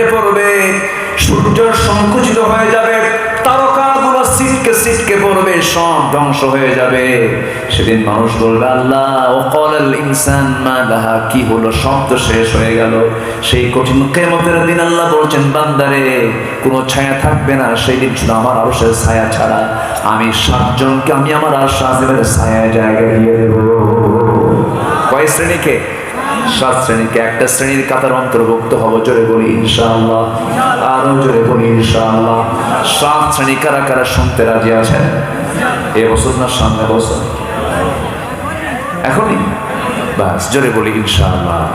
ফেটে পড়বে সূর্য সংকুচিত হয়ে যাবে, তারকাগুলো সিটকে সিটকে পড়বে, সব ধ্বংস হয়ে যাবে। সেদিন মানুষ বলবে, আল্লাহ ইনসান মা কি হলো? তো শেষ হয়ে গেল। সেই কঠিন কেমতের দিন আল্লাহ বলছেন, বান্দারে, কোনো ছায়া থাকবে না সেই দিন শুধু আমার আরশের ছায়া ছাড়া। আমি সাতজনকে, আমি আমার আরশ আজিমের ছায়া জায়গা দিয়ে কয় শ্রেণীকে? সাত শ্রেণীকে একটা শ্রেণির কাতার অন্তর্ভুক্ত হব, জোরে বলি, ইনশাআল্লাহ। আরও জোরে বলি, ইনশাআল্লাহ। সাত শ্রেণি কারা কারা শুনতে রাজি আছেন? এ বছর না সামনে বছর? এখনই? বাস জোরে বলি, ইনশাআল্লাহ।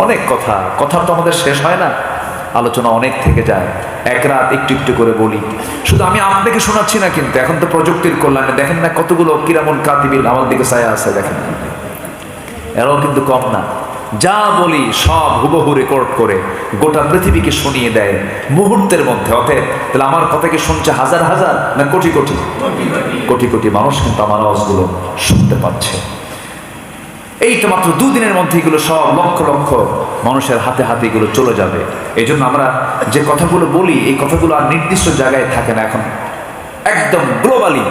অনেক কথা কথা তো আমাদের শেষ হয় না। আলোচনা অনেক থেকে যায়। এক রাত একটু একটু করে বলি। শুধু আমি আপনাকে শোনাচ্ছি না কিন্তু, এখন তো প্রযুক্তির কল্যাণে। দেখেন না কতগুলো কিরামন কাতিবিল আমার দিকে ছায়া আছে, দেখেন। এরাও কিন্তু কম না। যা বলি সব হুবহু রেকর্ড করে গোটা পৃথিবীকে শুনিয়ে দেয় মুহূর্তের মধ্যে, অতএব তাহলে আমার কথাকে শুনছে হাজার হাজার না কোটি কোটি? কোটি কোটি মানুষ কিন্তু আমার আওয়াজগুলো শুনতে পাচ্ছে। এই তো মাত্র দুদিনের মধ্যে এগুলো সব লক্ষ লক্ষ মানুষের হাতে হাতে এগুলো চলে যাবে। এই জন্য আমরা যে কথাগুলো বলি, এই কথাগুলো আর নির্দিষ্ট জায়গায় থাকে না এখন। একদম গ্লোবালি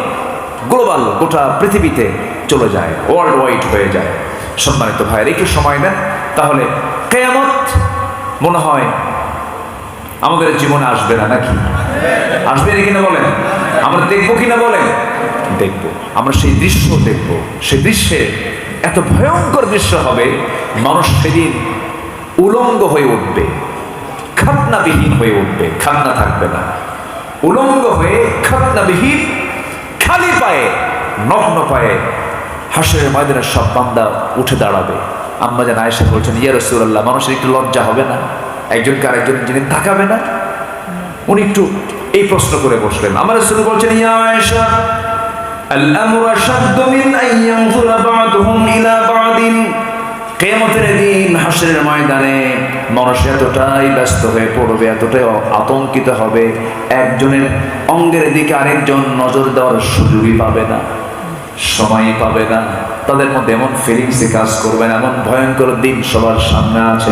গ্লোবাল গোটা পৃথিবীতে চলে যায় ওয়ার্ল্ড ওয়াইড হয়ে যায়। সম্মানিত ভাইয়ের, একটু সময় দেন। তাহলে কেয়ামত মনে হয় আমাদের জীবনে আসবে না, নাকি? আসবে না কিনা বলেন? আমরা দেখব কিনা বলেন? দেখব। আমরা সেই দৃশ্য দেখব। সেই দৃশ্যে এত ভয়ঙ্কর দৃশ্য হবে, মানুষ সেদিন উলঙ্গ হয়ে উঠবে, খাতনাবিহীন হয়ে উঠবে, খাতনা থাকবে না। উলঙ্গ হয়ে, খাতনাবিহীন, খালি পায়ে, নগ্ন পায়ে হাসের ময়দানের সব বান্দা উঠে দাঁড়াবে। আম্মা যেন আয়েশা বলছেন ইয়া রসুল্লাহ মানুষের একটু লজ্জা হবে না একজনকে আরেকজন যিনি তাকাবে না উনি একটু এই প্রশ্ন করে বসলেন আমার রসুল বলছেন ইয়া আয়েশা الأمر أشد من أن ينظر بعضهم إلى بعض কেমতের দিন হাসরের ময়দানে মানুষ এতটাই ব্যস্ত হয়ে পড়বে এতটাই আতঙ্কিত হবে একজনের অঙ্গের দিকে আরেকজন নজর দেওয়ার সুযোগই পাবে না সময় পাবে না তাদের মধ্যে এমন ফিলিংসে কাজ করবেন, এমন ভয়ঙ্কর দিন সবার সামনে আছে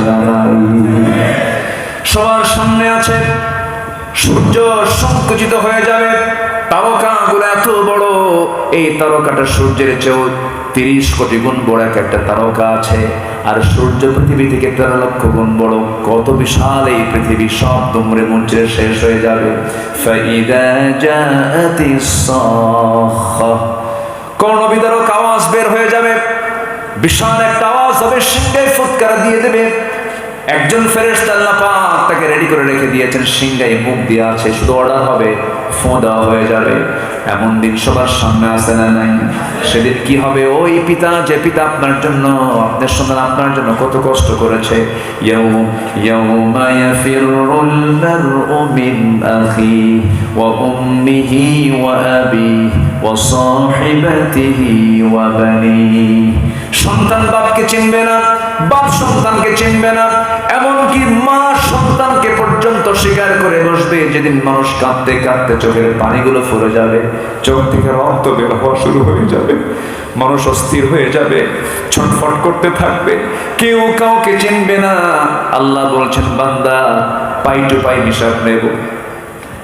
সবার সামনে আছে, সূর্য সংকুচিত হয়ে যাবে, তারকাগুলো এত বড়, এই তারকাটা সূর্যের চেয়েও তিরিশ কোটি গুণ বড় এক একটা তারকা আছে, আর সূর্য পৃথিবী থেকে তেরো লক্ষ গুণ বড়, কত বিশাল এই পৃথিবী, সব দুমড়ে মুচড়ে শেষ হয়ে যাবে। ফাইদা সাখা। কর্ণবিদারক আওয়াজ বের হয়ে যাবে? বিশাল একটা আওয়াজ হবে সিংহে ফুৎকার দিয়ে দেবে। একজন ফেরেশতা আল্লাহ পাক তাকে রেডি করে রেখে দিয়েছেন সিংহাই মুখ দিয়ে আছে, শুধু অর্ডার হবে ফোঁ দেওয়া হয়ে যাবে। এমন দিন সবার সামনে আসে না নাই? সেদিন কি হবে? ওই পিতা, যে পিতা আপনার জন্য আপনার সন্তান আপনার জন্য কত কষ্ট করেছে। ইয়াউ ইয়াউমা ইয়াফিরুল মারউ মিন আখি ওয়া সাহিবাতিহি ওয়া বানিহি সন্তান বাপকে চিনবে না, বাপ সন্তানকে চিনবে না, এমনকি মা সন্তানকে পর্যন্ত স্বীকার করে বসবে, যেদিন মানুষ কাঁদতে কাঁদতে চোখের পানিগুলো ফুরে যাবে, চোখ থেকে রক্ত বের হওয়া শুরু হয়ে যাবে, মানুষ অস্থির হয়ে যাবে, ছটফট করতে থাকবে, কেউ কাউকে চিনবে না। আল্লাহ বলছেন, বান্দা, পাই টু পাই হিসাব নেব।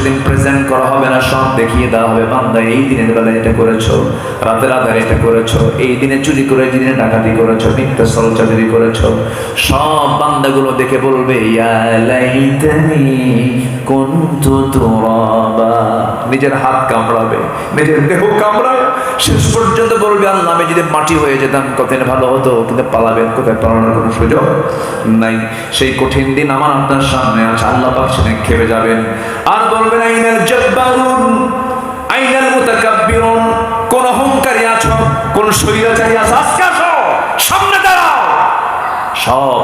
সেদিন প্রেজেন্ট করা হবে না, সব দেখিয়ে দেওয়া হবে। বান্দা, এই দিনের বেলা এটা করেছ, রাতের আধারে এটা করেছ, এই দিনে চুরি করে, এই দিনে ডাকাতি করেছ মিথ্যা সরচাদি করেছ, সব বান্দাগুলো দেখে বলবে নিজের হাত কামড়াবে, নিজের দেহ কামড়াবে শেষ পর্যন্ত বলবে, আল্লাহ, আমি যদি মাটি হয়ে যেতাম, কতদিন ভালো হতো? কিন্তু পালাবেন কোথায়? পালানোর কোনো সুযোগ নাই। সেই কঠিন দিন আমার আপনার সামনে আছে। আল্লাহ পাক সেদিন খেপে যাবেন। আর বলবেন, আইনাল জব্বারুন, আইনাল মুতাকাব্বিরুন, কোন অহংকারী আছো? কোন শরীরাচারী আছো? আজকে আসো, সামনে দাঁড়াও। সব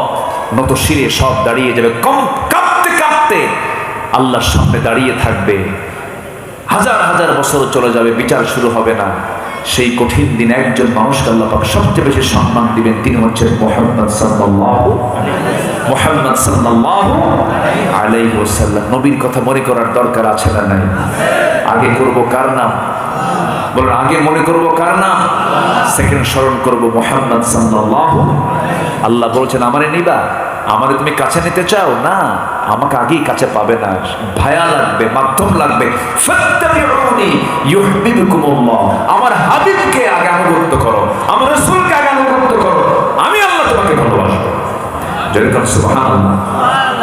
নত শিরে সব দাঁড়িয়ে যাবে। কম কাঁপতে কাঁপতে আল্লাহর সামনে দাঁড়িয়ে থাকবে। হাজার হাজার বছর চলে যাবে, বিচার শুরু হবে না। সেই কঠিন দিন একজন মানুষকে আল্লাহ পাক সবচেয়ে বেশি সম্মান দিবেন তিনি হচ্ছেন মোহাম্মদ সাল্লাল্লাহু মোহাম্মদ সাল্লাল্লাহু আলাইহি ওয়াসাল্লাম। নবীর কথা মনে করার দরকার আছে না নাই? আগে করব কার নাম? বলুন, আগে মনে করব কার নাম? সেকেন্ড স্মরণ করব মোহাম্মদ সাল্লাল্লাহু আল্লাহ বলছেন, আমারে নিবা। আমারে তুমি কাছে নিতে চাও? না, আমাকে আগেই কাছে পাবে না। ভায়া লাগবে, মাধ্যম লাগবে। আমার হাবিবকে আগে আনুগত্য করো, আমার রাসূলকে আগে আনুগত্য করো। আমি আল্লাহ তোমাকে ভালোবাসবো যেরকম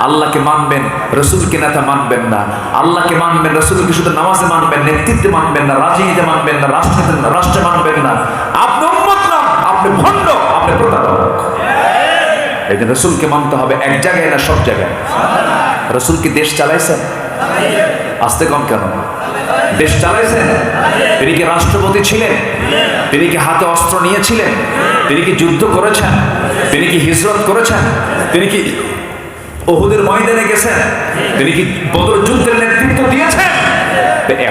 আল্লাহকে মানবেন, রসুলকে নেতা মানবেন না। আল্লাহকে মানবেন, রসুলকে শুধু নামাজে মানবেন, নেতৃত্বে মানবেন না, রাজনীতিতে মানবেন না রাষ্ট্রে রাষ্ট্রে মানবেন না। আপনি উন্মত না, আপনি ভণ্ড এই যে রসুলকে মানতে হবে এক জায়গায় না সব জায়গায়। রসুল কি দেশ চালাইছেন? আসতে কম কেন? দেশ চালাইছেন? তিনি কি রাষ্ট্রপতি ছিলেন? তিনি কি হাতে অস্ত্র নিয়েছিলেন? তিনি কি যুদ্ধ করেছেন? তিনি কি হিজরত করেছেন? তিনি কি ওহুদের ময়দানে গেছেন? তিনি কি বদর যুদ্ধের নেতৃত্ব দিয়েছেন?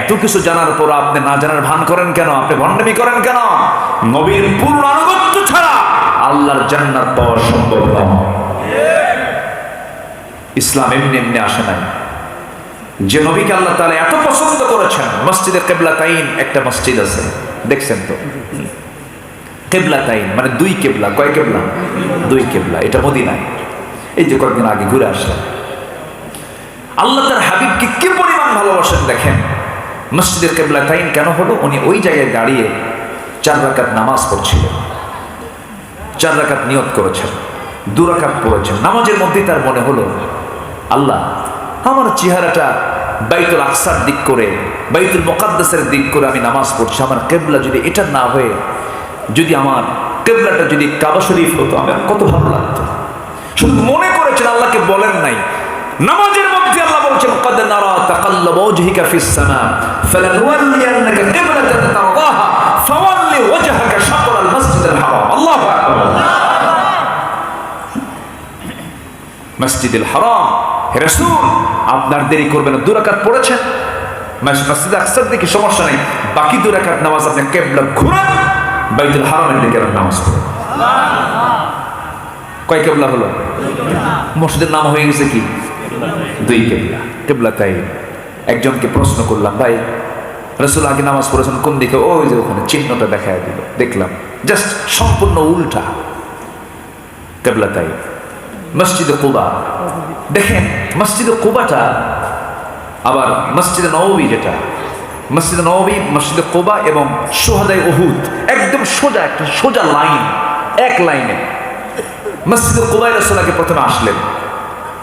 এত কিছু জানার পর আপনি না জানার ভান করেন কেন? আপনি ভণ্ডামি করেন কেন? নবীর পূর্ণ আনুগত্য ছাড়া আল্লাহর জান্নাত পাওয়া সম্ভব নয় ইসলাম এমনি এমনি আসে নাই। যে নবীকে আল্লাহ তাআলা এত পছন্দ করেছেন মসজিদে কেবলা তাইন একটা মসজিদ আছে, দেখছেন তো? কেবলা তাইন মানে দুই কেবলা, কয় কেবলা? দুই কেবলা, এটা মদিনায়। এই যে কয়েকদিন আগে ঘুরে আসলাম। আল্লাহ তার হাবিবকে কি পরিমাণ ভালোবাসেন দেখেন? মসজিদের কেবলা তাইন কেন হলো? উনি ওই জায়গায় দাঁড়িয়ে চার রাকাত নামাজ পড়ছিলেন। চার রাকাত নিয়ত করেছেন, দু রাকাত পড়েছেন। নামাজের মধ্যে তার মনে হলো, আল্লাহ, আমার চেহারাটা বাইতুল আকসার দিক করে, বাইতুল মোকাদ্দাসের দিক করে আমি নামাজ পড়ছি। আমার কেবলা যদি এটা না হয়ে, যদি আমার কেবলাটা যদি কাবা শরীফ হতো, আমার কত ভালো লাগতো। শুধু মনে করেছেন, আল্লাহকে বলেন নাই। নামাজের মধ্যে আল্লাহ বলছেন, কদ নারা তাকাল্লাব ওজহিকা ফিস সামা ফালানুওয়াল্লিয়ান্নাকা কিবলাতান তারদাহা ফাওয়াল মসজিদুল হারাম। হে রাসূল, আপনার দেরি করবেন দুরাকাত পড়েছেন? মস- মসজিদ আকসার দিকে সমস্যা নেই, বাকি দুরাকাত নামাজ আপনি কেবলা ঘুরান, বাইতুল হারামের দিকে নামাজ পড়েন। কয় কেবলা হলো? মসজিদের নাম হয়ে গেছে কি? দুই কেবলা। কেবলা তাই। একজনকে প্রশ্ন করলাম, ভাই, রসুল আগে নামাজ পড়েছেন কোন দিকে? ওই যে ওখানে চিহ্নটা দেখা দিল, দেখলাম, জাস্ট সম্পূর্ণ উল্টা। কেবলা তাই। মসজিদে কুবা। দেখেন, মসজিদে কুবাটা আবার মসজিদে নবী যেটা। মসজিদে নবী, মসজিদে কোবা এবং সোহাদাই ওহুদ একদম সোজা একটা, সোজা লাইন, এক লাইনে। মসজিদে কোবাই রসোলাকে প্রথমে আসলেন।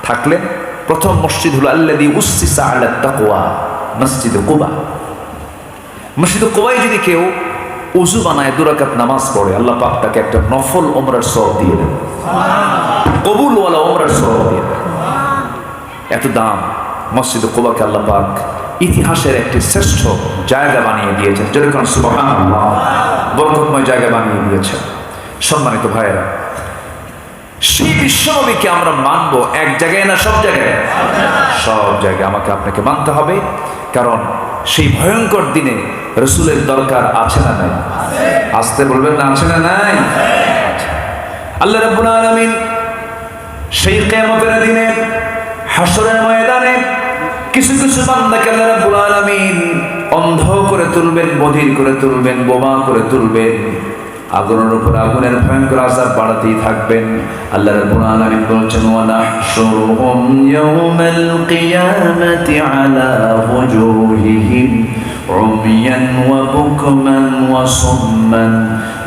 থাকলেন, প্রথম মসজিদ হলো আল্লাদি উসিসা আলা তাকওয়া, মসজিদে কোবা। মসজিদে কোবাই যদি কেউ উজু বানায় দুরাকাত নামাজ পড়ে আল্লাহ পাক তাকে একটা নফল ওমরার সব দিয়ে দেন। কবুলওয়ালা ওমরার সব দিয়ে দেন। এত দাম মসজিদ কোবাকে আল্লাহ পাক ইতিহাসের একটি শ্রেষ্ঠ জায়গা বানিয়ে দিয়েছেন। যেরকম সুবহানাল্লাহ বরকতময় জায়গা বানিয়ে দিয়েছেন। সম্মানিত ভাইয়েরা সেই বিশ্বনবীকে আমরা মানব এক জায়গায় না সব জায়গায়? সব জায়গায়। আমাকে আপনাকে মানতে হবে কারণ সেই ভয়ঙ্কর দিনে রসুলের দরকার আছে না নাই? আসতে বলবেন না, আছে না নাই। আল্লাহ রাব্বুল আলামিন সেই কিয়ামতের দিনে হাসরের ময়দানে কিছু কিছু বান্দাকে আল্লাহ রাব্বুল অন্ধ করে তুলবেন, বধির করে তুলবেন, বোমা করে তুলবেন। আগুনের উপর আগুনের ভয়ঙ্কর আযাব বাড়াতেই থাকবেন। আল্লাহ রাব্বুল বলছেন ওয়া নাহশুরুহুম আলা عميا وبكما وصما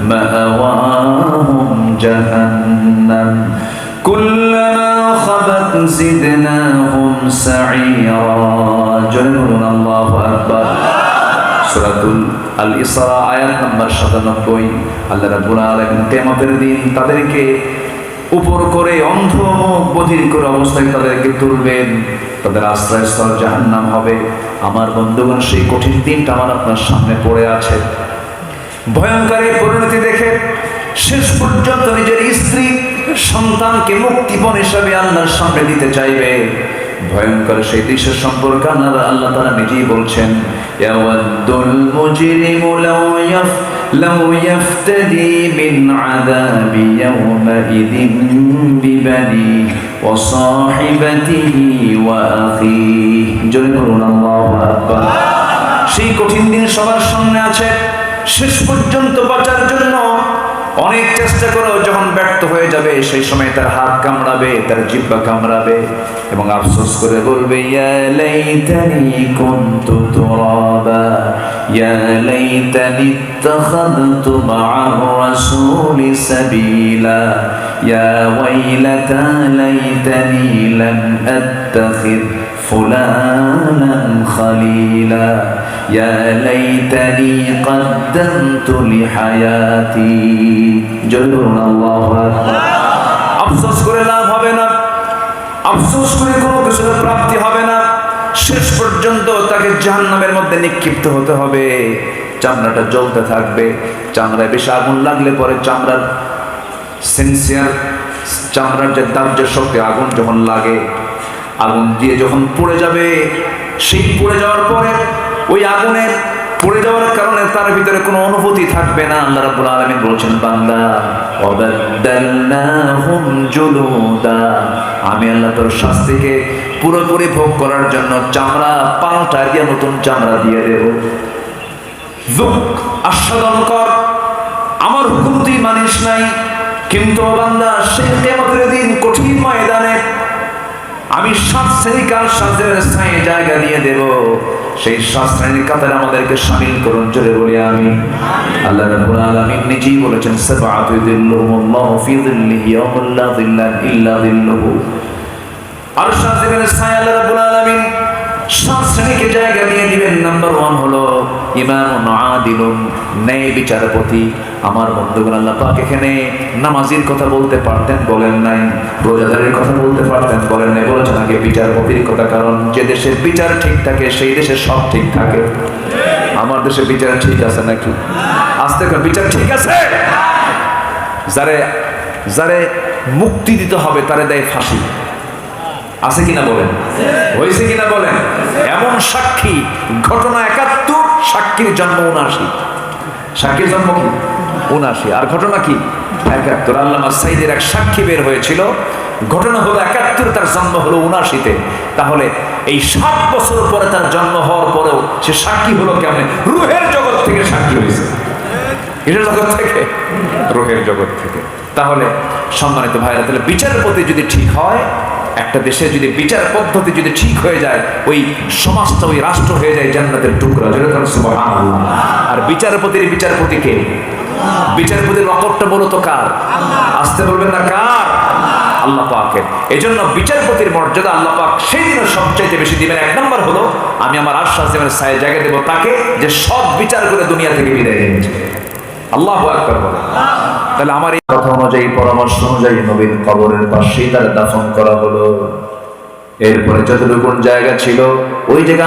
مأواهم جهنم كلما خبت زدناهم سعيرا جنون الله أكبر সুরাতুল আল ইসরা আয়াত নাম্বার সাতানব্বই আল্লাহ রাব্বুল আলামিন কিয়ামতের দিন তাদেরকে উপর করে অন্ধ বধির করে অবস্থায় তাদেরকে তুলবেন। তাদের আশ্রয়স্থল জাহান্নাম হবে। আমার বন্ধুগণ, সেই কঠিন দিনটা আমার আপনার সামনে পড়ে আছে। ভয়ঙ্কর এই পরিণতি দেখে শেষ পর্যন্ত নিজের স্ত্রী সন্তানকে মুক্তিপণ হিসাবে আল্লাহর সামনে দিতে চাইবে। ভয়ঙ্কর সেই দৃশ্য সম্পর্কে আল্লাহ আল্লাহ তারা নিজেই বলছেন আযাবি ইয়াওমাইযিন বিবানি ওয়া সাহিবাতিহি ওয়া আখিহি জোরে বলুন, আল্লাহু আকবার। সেই কঠিন দিন সবার সামনে আছে। শেষ পর্যন্ত বাঁচার জন্য অনেক চেষ্টা করেও যখন ব্যর্থ হয়ে যাবে, সেই সময় তার হাত কামড়াবে, তার জিব্বা কামড়াবে এবং আফসোস করে বলবে, ইয়া কুনতু তুরাবা ইয়া লাইতানি ইত্তাখাযতু মা'আর রাসূলি সাবিলা ইয়া ওয়াইলাতা লাইতানি লাম আত্তাখিদ فلانا خليلا يا ليتني قدمت لحياتي جلون الله أكبر আফসোস করে লাভ হবে না আফসোস করে কোনো কিছুর প্রাপ্তি হবে না শেষ পর্যন্ত তাকে জাহান্নামের মধ্যে নিক্ষিপ্ত হতে হবে চামড়াটা জ্বলতে থাকবে চামড়ায় বেশি আগুন লাগলে পরে চামড়ার সেন্সিয়ার চামড়ার যে দাহ্য শক্তি আগুন যখন লাগে আগুন দিয়ে যখন পড়ে যাবে, সেই পড়ে যাওয়ার পরে ওই আগুনের পড়ে যাওয়ার কারণে তার ভিতরে কোনো অনুভূতি থাকবে না। আল্লাহ রাব্বুল আলামিন বলছেন জুলুদা। আমি আল্লাহ তোর শাস্তিকে পুরোপুরি ভোগ করার জন্য চামড়া পাল্টা দিয়ে নতুন চামড়া দিয়ে দেব। আস্বাদন কর। আমার হুকুম তুই মানিস নাই। কিন্তু বান্দা সেই কেমতের দিন কঠিন ময়দানে আমি সাত শ্রেণি কাল সাতের স্থায়ী জায়গা দিয়ে দেব। সেই সাত শ্রেণির কাতারে আমাদেরকে সামিল করুন, জোরে বলি আমি। আল্লাহ রাব্বুল আলামিন নিজেই বলেছেন, সাবআতু যিল্লুহুমুল্লাহু ফি যিল্লিহি ইয়াওমা লা ইল্লা যিল্লুহু আর সাজের স্থায়ী আল্লাহ রাব্বুল আলামিন সাত শ্রেণীকে জায়গা দিয়ে দিবেন নাম্বার ওয়ান হলো ন্যায় বিচারপতি। আমার বন্ধুগণ এখানে নামাজির কথা বলতে পারতেন, বলেন নাই। রোজাদারের কথা বলতে পারতেন, বলেন নাই। বলেছেন আগে বিচারপতির কথা, কারণ যে দেশের বিচার ঠিক থাকে, সেই দেশে সব ঠিক থাকে। আমার দেশে বিচার ঠিক আছে নাকি? আস্তে করে বিচার ঠিক আছে। যারে যারে মুক্তি দিতে হবে, তারে দেয় ফাঁসি। আছে কিনা বলেন? হয়েছে কিনা বলেন? এমন সাক্ষী, ঘটনা একাত্তর, সাক্ষীর জন্ম উনাশি সাক্ষীর জন্ম কি? উনাশি আর ঘটনা কি? একাত্তর। আল্লামা সাইদের এক সাক্ষী বের হয়েছিল। ঘটনা হলো একাত্তর, তার জন্ম হলো উনাশিতে তাহলে এই সাত বছর পরে তার জন্ম হওয়ার পরেও সে সাক্ষী হলো কেমন? রুহের জগৎ থেকে সাক্ষী হয়েছে। কিসের জগৎ থেকে? রোহের জগৎ থেকে। তাহলে সম্মানিত ভাইরা, তাহলে বিচারের প্রতি যদি ঠিক হয় একটা দেশে যদি বিচার পদ্ধতি যদি ঠিক হয়ে যায়, ওই সমাজটা, ওই রাষ্ট্র হয়ে যায় জান্নাতের টুকরা। যেরকম আর বিচারপতির বিচারপতি কে? বিচারপতির রকটটা মূলত কার? আসতে বলবেন না কার? আল্লাহ পাকের। এই জন্য বিচারপতির মর্যাদা আল্লাহ পাক সেই সবচাইতে বেশি দিবেন। এক নম্বর হলো, আমি আমার আশ্বাস দেবেন সায় জায়গা দেবো তাকে যে সব বিচার করে দুনিয়া থেকে বিদায় নিয়েছে। আল্লাহ আকবার বলে তাহলে আমার এই কথা অনুযায়ী, পরামর্শ অনুযায়ী নবীন কবরের পাশেই তার দাফন করা হলো। এরপরে যতটুকু জায়গা ছিল, ওই জায়গা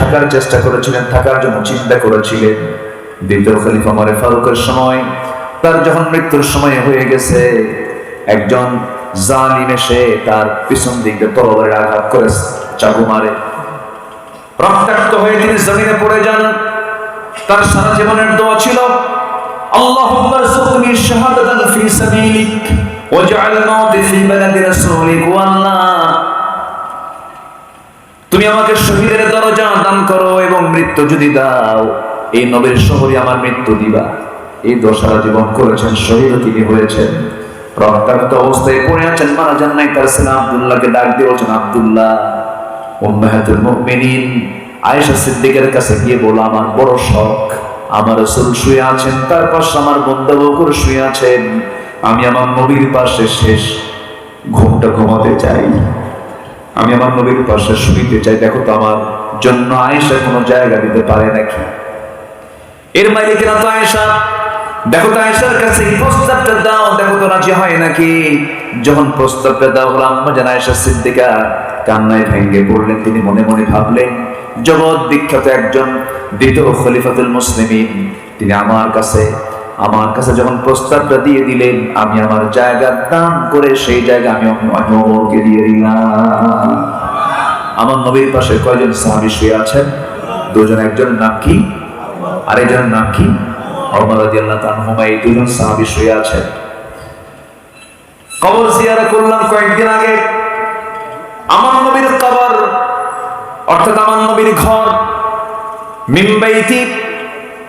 থাকার চেষ্টা করেছিলেন, থাকার জন্য চিন্তা করেছিলেন। দ্বিতীয় খলিফা মারে ফারুকের সময়, তার যখন মৃত্যুর সময় হয়ে গেছে, একজন তার পিছন দিকে আঘাত করে চাকু মারে। রক্তাক্ত হয়ে তিনি জমিনে পড়ে যান। তার সারা জীবনের দোয়া ছিল আল্লাহ নবীর ফি সাবিলিক। ফি রাসূলিক। তুমি আমাকে শহীদের দরজা দান করো এবং মৃত্যু যদি দাও, এই নবীর শহরে আমার মৃত্যু দিবা। এই দশারা জীবন করেছেন, শহীদ তিনি হয়েছেন। রক্তাক্ত অবস্থায় পড়ে আছেন, মারা যান নাই তার আবদুল্লাহকে ডাক দিয়ে বলছেন, আবদুল্লাহ মুমিনিন। আয়েশা সিদ্দিকের কাছে গিয়ে বলো, আমার বড় শখ। আমার রসুল শুয়ে আছেন, তার পাশে আমার বন্ধু বকুর শুয়ে আছেন। আমি আমার নবীর পাশে শেষ, ঘুমটা ঘুমাতে চাই। আমি আমার নবীর পাশে শুইতে চাই। দেখো তো আমার জন্য আয়েশা কোনো জায়গা দিতে পারে নাকি? এর মাইলে মালিকেরা তো আয়েশা? দেখো তো আয়েশার কাছে প্রস্তাবটা দাও, দেখো তো রাজি হয় নাকি? যখন প্রস্তাবটা দাও, হলো আম্মা জান আয়েশা সিদ্দিকা কান্নায় ভেঙ্গে পড়লেন। তিনি মনে মনে ভাবলেন জগৎ বিখ্যাত একজন দ্বিতীয় খলিফাতুল মুসলিমিন। তিনি আমার কাছে আমার কাছে যখন প্রস্তাবটা দিয়ে দিলেন, আমি আমার জায়গা দান করে সেই জায়গা আমি অমরকে দিয়ে দিলাম। আমার নবীর পাশে কয়জন সাহাবী শুয়ে আছেন? দুজন একজনের নাম কি? আরেকজনের নাম কি? এই দুজন সাহাবী শুয়ে আছেন। কবর জিয়ারা করলাম কয়েকদিন আগে। আমার নবীর কবর অর্থাৎ আমার নবীর ঘর মিম্বাইতি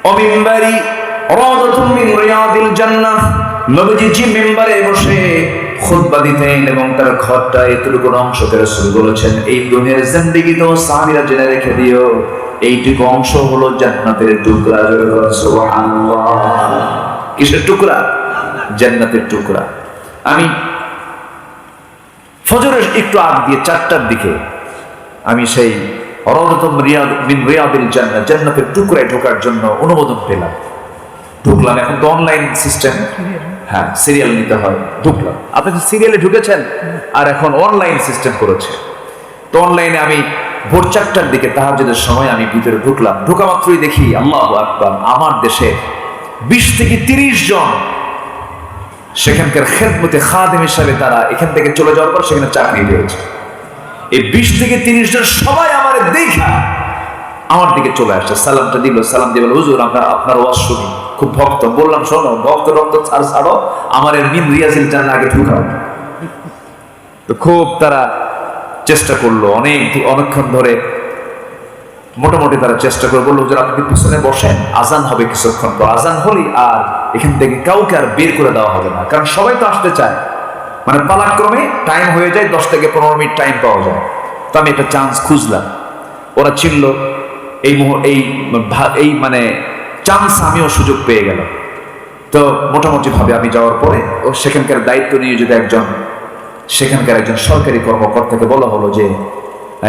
ও মিম্বারি বসে ঘরটা এই জেনে রেখে দিও। এইটুকু অংশ হলো টুকরা কিসের টুকরা? জান্নাতের টুকরা। আমি ফজরের একটু আগ দিয়ে চারটার দিকে আমি সেই অরদতম রিয়াদ মিন রিয়াদিল জান্নাত জান্নাতের টুকরায় ঢোকার জন্য অনুমোদন পেলাম। ঢুকলাম, এখন তো অনলাইন সিস্টেম হ্যাঁ সিরিয়াল নিতে হয়, ঢুকলাম। আপনি তো সিরিয়ালে ঢুকেছেন, আর এখন অনলাইন সিস্টেম করেছে। তো অনলাইনে আমি ভোর চারটার দিকে তাহাজেদের সময় আমি ভিতরে ঢুকলাম। ঢোকা মাত্রই দেখি, আল্লাহ আকবার, আমার দেশে বিশ থেকে তিরিশ জন সেখানকার খেদমতে খাদেম হিসাবে তারা এখান থেকে চলে যাওয়ার পর সেখানে চাকরি পেয়েছে। এই বিশ থেকে তিরিশ জন সবাই আমার দেখা। আমার দিকে চলে আসছে। সালামটা দিল। সালাম দিয়ে বলে, হুজুর, আমরা আপনার ওয়াজ খুব ভক্ত। বললাম, শোনো, ভক্ত, রক্ত ছাড়, ছাড়ো। আমার মিন রিয়াজিল জানা আগে ঢুকাও। তো খুব তারা চেষ্টা করল। অনেক অনেকক্ষণ ধরে মোটামুটি তারা চেষ্টা করে বলল যে আপনি পিছনে বসেন? আজান হবে কিছুক্ষণ পর। আজান হলেই আর এখান থেকে কাউকে আর বের করে দেওয়া হবে না। কারণ সবাই তো আসতে চায়। মানে পালাক্রমে টাইম হয়ে যায়, দশ থেকে পনেরো মিনিট টাইম পাওয়া যায়। তো আমি একটা চান্স খুঁজলাম। ওরা চিনল, এই এই এই মানে চান্স আমিও সুযোগ পেয়ে গেলাম। তো মোটামুটি ভাবে আমি যাওয়ার পরে, ও সেখানকার দায়িত্ব নিয়ে যদি একজন, সেখানকার একজন সরকারি কর্মকর্তাকে বলা হলো যে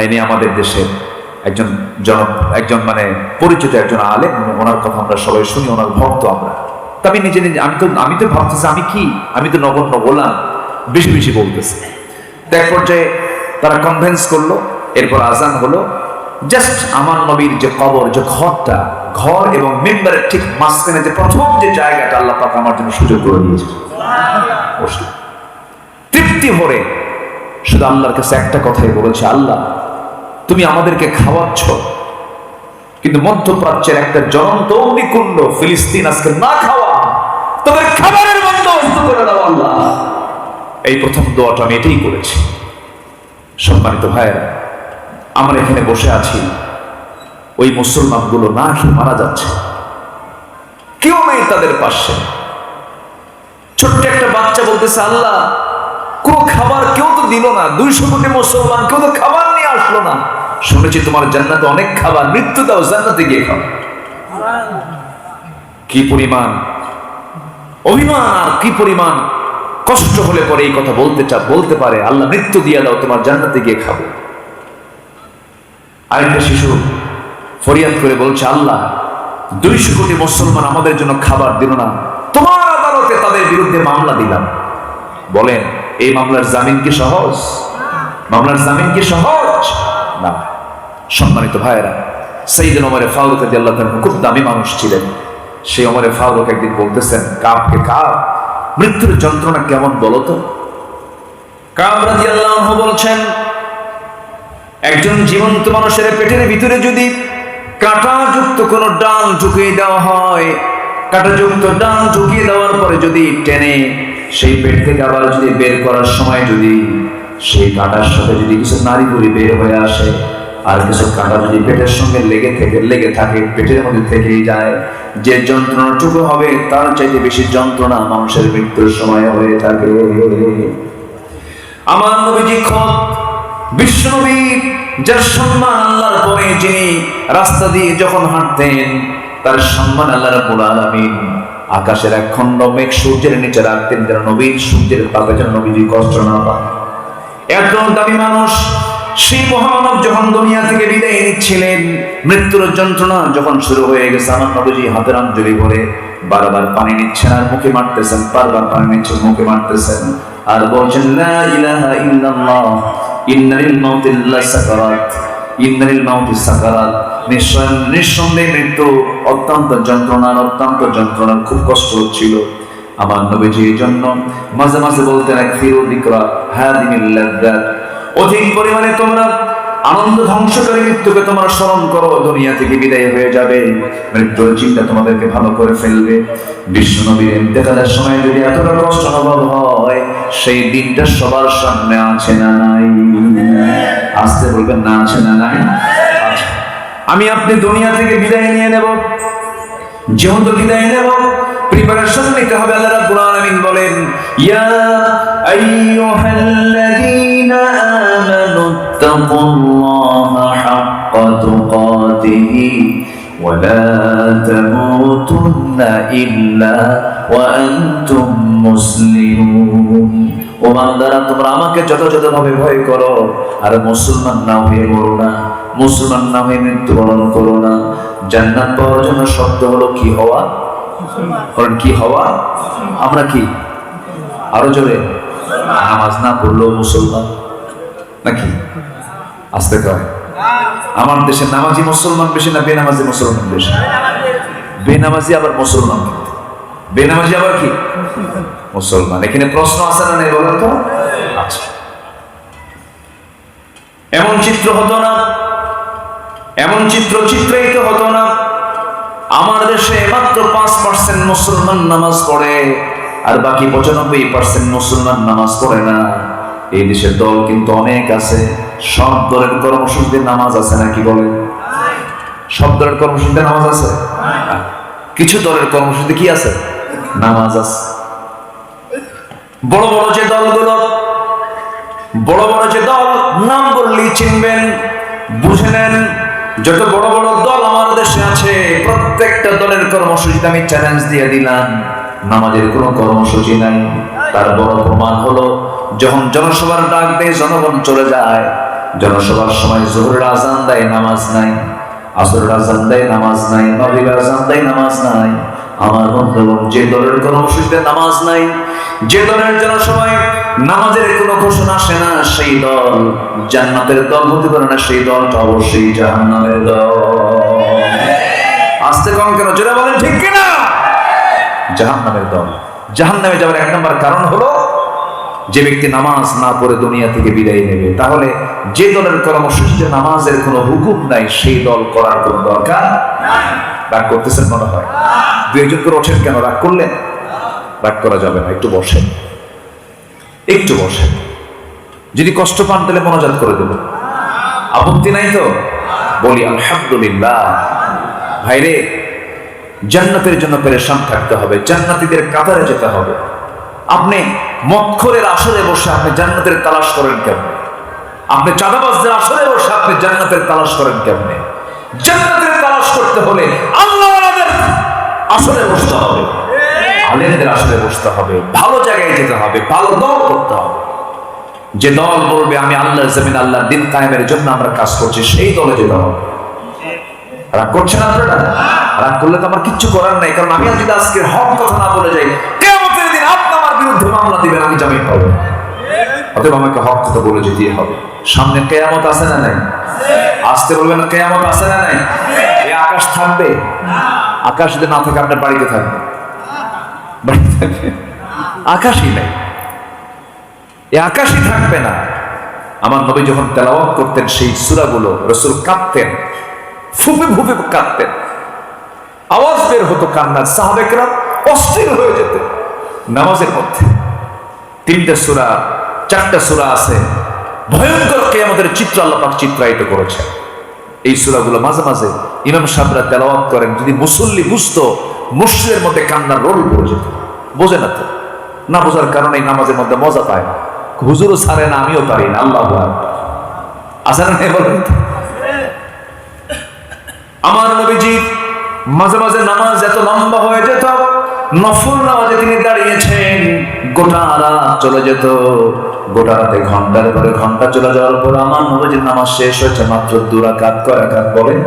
ইনি আমাদের দেশের একজন জন, একজন মানে পরিচিত একজন আলেম, ওনার কথা আমরা সবাই শুনি, ওনার ভক্ত আমরা। তা আমি নিজে নিজে, আমি তো আমি তো ভাবতেছি, আমি কি? আমি তো নগণ্য বললাম বেশি বেশি বলতেছি। এক পর্যায়ে তারা কনভেন্স করল, এরপর আজান হলো। জাস্ট আমার নবীর যে কবর, যে ঘরটা, ঘর এবং মেম্বারের ঠিক মাঝখানে যে প্রথম যে জায়গাটা আল্লাহ পাক আমার জন্য সুযোগ করে দিয়েছে। তৃপ্তি ভরে শুধু আল্লাহর কাছে একটা কথাই বলেছে, আল্লাহ, তুমি আমাদেরকে খাওয়াচ্ছ, কিন্তু মধ্যপ্রাচ্যের একটা জ্বলন্ত অগ্নিকুণ্ড ফিলিস্তিন আজকে না খাওয়া, তোমার খাবারের বন্দোবস্ত করে দাও আল্লাহ। এই প্রথম দোয়াটা আমি এটাই করেছি। সম্মানিত ভাইয়েরা আমরা এখানে বসে আছি। ওই মুসলমানগুলো না খেয়ে মারা যাচ্ছে। কেউ নেই তাদের পাশে। ছোট্ট একটা বাচ্চা বলতেছে আল্লাহ কোনো খাবার কেউ তো দিল না। দুইশো কোটি মুসলমান কেউ তো খাবার নিয়ে আসলো না। শুনেছি তোমার জান্নাতে অনেক খাবার মৃত্যু দাও জান্নাতে গিয়ে খাও। কি পরিমাণ? অভিমান আর কি পরিমাণ? কষ্ট হলে পরে এই কথা বলতে চা বলতে পারে, আল্লাহ মৃত্যু দিয়ে দাও, তোমার জান্নাতে গিয়ে খাব। আরেকটা শিশু ফরিয়াদ করে বলছে, আল্লাহ, দুইশো কোটি মুসলমান আমাদের জন্য খাবার দিল না। তোমার আদালতে তাদের বিরুদ্ধে মামলা দিলাম। বলেন, এই মামলার জামিন কি সহজ? মামলার জামিন কি সহজ? না। সম্মানিত ভাইয়েরা সেইদিন ওমরে ফারুক আল্লাহ খুব দামি মানুষ ছিলেন। সেই ওমরে ফারুক একদিন বলতেছেন, কাপকে কাপ মৃত্যুর যন্ত্রণা কেমন বলো তো? বলছেন, একজন জীবন্ত মানুষের পেটের ভিতরে যদি কাঁটাযুক্ত কোনো ডাল ঢুকিয়ে দেওয়া হয়, কাঁটাযুক্ত ডাল ঢুকিয়ে দেওয়ার পরে যদি টেনে সেই পেট থেকে আবার যদি বের করার সময় যদি সেই কাঁটার সাথে যদি কিছু নারী বুড়ি বের হয়ে আসে আর কিছু কাঁটা যদি পেটের সঙ্গে লেগে থেকে, লেগে থাকে, পেটের মধ্যে থেকেই যায়, যে যন্ত্রণাটুকু হবে, তার চাইতে বেশি যন্ত্রণা মানুষের মৃত্যুর সময় হয়ে থাকে। আমার নবীজি খত বিশ্বনবী, যার সম্মান আল্লাহর পরে যিনি রাস্তা দিয়ে যখন হাঁটতেন, তার সম্মান আল্লাহ রাব্বুল আলামিন। আকাশের এক খণ্ড মেঘ সূর্যের নিচে রাখতেন, যেন নবীর সূর্যের তাপে যেন নবীজি কষ্ট না পান। এত দামি মানুষ সেই মহামানব যখন দুনিয়া থেকে বিদায় নিচ্ছিলেন, মৃত্যুর যন্ত্রণা যখন শুরু হয়ে গেছে, আমার নবীজি হাতের আঞ্জলি ভরে বারবার পানি নিচ্ছেন আর মুখে মারতেছেন, বারবার পানি নিচ্ছেন, মুখে মারতেছেন। আর বলছেন, লা ইলাহা ইল্লাল্লাহ, ইন্নালিল মাউতি লাসাকারাত ইন্নালিল মাউতি সাকারাত। নিঃসন্দেহে মৃত্যু অত্যন্ত যন্ত্রণার অত্যন্ত যন্ত্রণার খুব কষ্ট হচ্ছিল। আমার নবীজি এই জন্য মাঝে মাঝে বলতেন, এক ফিরো দিকরা হাদিমিল লাজ্জাত অধিক পরিমাণে তোমরা আনন্দ ধ্বংসকারী মৃত্যুকে তোমরা স্মরণ করো, দুনিয়া থেকে বিদায় হয়ে যাবে। মৃত্যুর চিন্তা তোমাদেরকে ভালো করে ফেলবে। বিশ্ব নবীর ইন্তেকালের সময় যদি এতটা কষ্ট অনুভব হয়, সেই দিনটা সবার সামনে আছে না নাই? আসতে বলবেন, না আছে না নাই? আমি আপনি দুনিয়া থেকে বিদায় নিয়ে নেব। যেহেতু বিদায় নেব। প্রিপারেশন নিতে হবে, আল্লাহ রাব্বুল আলামিন বলেন, ইয়া আইয়ুহাল্লাযীনা তাকুল্লাহা হাক্কা তুকাতিহি ওয়ালা তামুতুন্না ইল্লা ওয়া আনতুম মুসলিমুন ও বান্দারা তোমরা আমাকে যথাযথভাবে ভয় করো। আর মুসলমান না হয়ে মরো না। মুসলমান না হয়ে মৃত্যুবরণ করো না। জান্নাত পাওয়ার জন্য শব্দ হলো কি হওয়া? কারণ কি হওয়া? আমরা কি? আরও জোরে। নামাজ না পড়লেও মুসলমান। নাকি? আসতে কয় আমার দেশে নামাজি মুসলমান বেশি না বেনামাজি মুসলমান বেশি? বেনামাজি আবার মুসলমান। বেনামাজি আবার কি? মুসলমান। এখানে প্রশ্ন আছে না নেই বলেন তো? আচ্ছা এমন চিত্র হতো না। এমন চিত্র চিত্রায়িত হতো না। আমার দেশে মাত্র পাঁচ পার্সেন্ট মুসলমান নামাজ পড়ে, আর বাকি পঁচানব্বই পার্সেন্ট মুসলমান নামাজ পড়ে না। এই দেশের দল কিন্তু অনেক আছে। সব দলের কর্মসূচিতে নামাজ আছে নাকি বলেন? সব দলের কর্মসূচিতে নামাজ আছে? কিছু দলের কর্মসূচিতে কি আছে? নামাজ আছে। বড় বড় যে দলগুলো, বড় বড় যে দল, নাম বললেই চিনবেন, বুঝে নেন। যত বড় বড় দল আমার দেশে আছে, প্রত্যেকটা দলের কর্মসূচিতে আমি চ্যালেঞ্জ দিয়ে দিলাম। নামাজের কোনো কর্মসূচি নাই। তার বড় প্রমাণ হলো যখন জনসভার ডাক দেয়, জনগণ চলে যায়। জনসভার সময় জোহরের আজান দেয়, নামাজ নাই। আসরের আজান দেয়, নামাজ নাই। নবীর আজান দেয়, নামাজ নাই। আমার বন্ধুগণ, যে দলের কর্মসূচিতে নামাজ নাই, যে দলের জনসভায় নামাজের কোনো ঘোষণা আসে না, সেই দল জান্নাতের দল হতে পারে না, সেই দলটা অবশ্যই জাহান্নামের দল। আসতে কম কেন? জোরে বলেন, ঠিক কিনা? জাহান্নামের দল। জাহান্নামে যাওয়ার এক নম্বর কারণ হলো যে ব্যক্তি নামাজ না পড়ে দুনিয়া থেকে বিদায় নেবে, তাহলে যে দলের কর্মসূচিতে নামাজের কোনো হুকুম নাই, সেই দল করার কোনো দরকার রাগ করতেছেন মনে হয়? দু একজন করে ওঠেন কেন? রাগ করলেন? রাগ করা যাবে না, একটু বসেন। একটু বসেন। যদি কষ্ট পান, তাহলে মনোজাত করে দেব আপত্তি নাই তো? বলি, আলহামদুলিল্লাহ। ভাইরে, জান্নাতের জন্য পেরেশান থাকতে হবে, জান্নাতীদের কাতারে যেতে হবে। আপনি মক্ষরের আসরে বসে আপনি জান্নাতের তালাশ করেন কেমনে? আপনি চাঁদাবাজদের আসরে বসে আপনি জান্নাতের তালাশ করেন কেমনে? জান্নাতের তালাশ করতে হলে আল্লাহ আসরে বসতে হবে। আলেমদের আসরে বসতে হবে। ভালো জায়গায় যেতে হবে। ভালো দল করতে হবে। যে দল বলবে, আমি আল্লাহ জমিন, আল্লাহর দিন কায়েমের জন্য আমরা কাজ করছি, সেই দলে যেতে হবে। রাগ করছেন আপনারা? রাগ করলে তো আমার কিচ্ছু করার নাই। কারণ আমি যদি আজকে হক কথা না বলে যাই বিরুদ্ধে মামলা দিবেন, আমি জামিন পাবো অতএব আমাকে হক কথা বলে যেতে হবে। সামনে কেয়ামত আছে না নাই? আসতে বলবেন, কেয়ামত আছে না নাই? এই আকাশ থাকবে? আকাশ যদি না থাকে, আপনার বাড়িতে থাকবে। বাড়িতে থাকবে? আকাশই নাই। এই আকাশই থাকবে না। আমার নবী যখন তেলাওয়াত করতেন, সেই সূরাগুলো রসুল কাঁদতেন। ফুপে ফুপে কাঁদতেন। আওয়াজ বের হতো কান্নার। সাহাবেকরা অস্থির হয়ে যেত নামাজের মধ্যে। তিনটা সুরা, চারটা সূরা আছে। ভয়ঙ্কর কেয়ামতের চিত্র আল্লাহ পাক চিত্রায়িত করেছে এই সূরাগুলো মাঝে মাঝে ইমাম সাহেবরা তেলাওয়াত করেন, যদি মুসল্লি বুঝতো মুসলিমের মধ্যে কান্নার রোল পড়ে বোঝে না তো? না বোঝার কারণে নামাজের মধ্যে মজা পায় না। হুজুরও ছাড়ে না, আমিও পারি না, আল্লাহ বলেন আমার নবীজি মাঝে মাঝে নামাজ এত লম্বা হয়ে যেত নফল নামাজে তিনি দাঁড়িয়েছেন। গোটা রাত চলে যেত। গোটা রাতে ঘণ্টার পরে ঘণ্টা চলে যাওয়ার পর আমার নবীজির নামাজ শেষ হয়েছে মাত্র দুরাকাত কয় রাকাত বলে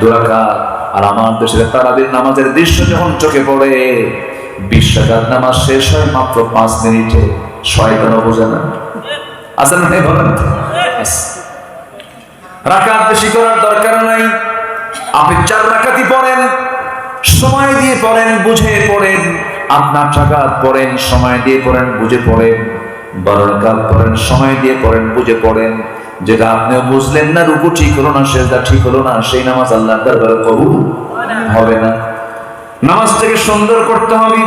দুরাকাত আর আমার দেশের তারাবির নামাজের দৃশ্য যখন চোখে পড়ে, বিশ নামাজ শেষ হয় মাত্র পাঁচ মিনিটে। শয়তানও বোঝে না। আসেন নাই বলেন? রাকাত বেশি করার দরকার নাই। আপনি চার রাকাতি পড়েন। সময় দিয়ে পড়েন, বুঝে পড়েন। আপনার চাকাত পড়েন, সময় দিয়ে পড়েন, বুঝে পড়েন। বারোর কাল পড়েন, সময় দিয়ে পড়েন, বুঝে পড়েন। যেটা আপনিও বুঝলেন না, রুকু ঠিক হলো না সেটা ঠিক হলো না, সেই নামাজ আল্লাহ দরবারে কবুল হবে না। নামাজ থেকে সুন্দর করতে হবে।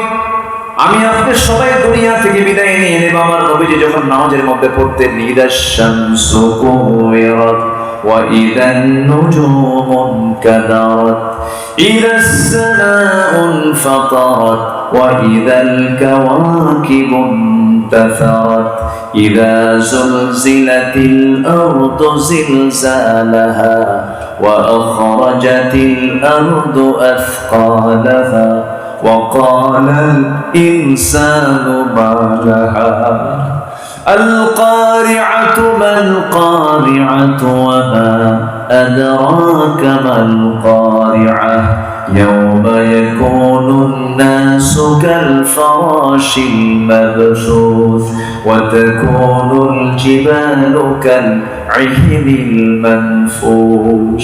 আমি আপনার সবাই দুনিয়া থেকে বিদায় নিয়ে নেব। আমার নবীজি যখন নামাজের মধ্যে পড়তে নিদর্শন সুকুয়াত ওয়া ইদান নুজুমুন কাদাত إذا السماء انفطرت وإذا الكواكب انتثرت إذا زلزلت الأرض زلزالها وأخرجت الأرض أثقالها وقال الإنسان ما لها القارعة ما القارعة وما أدراك ما القارعة؟ يوم يكون الناس كالفراش المبثوث وتكون الجبال كالعهن المنفوش.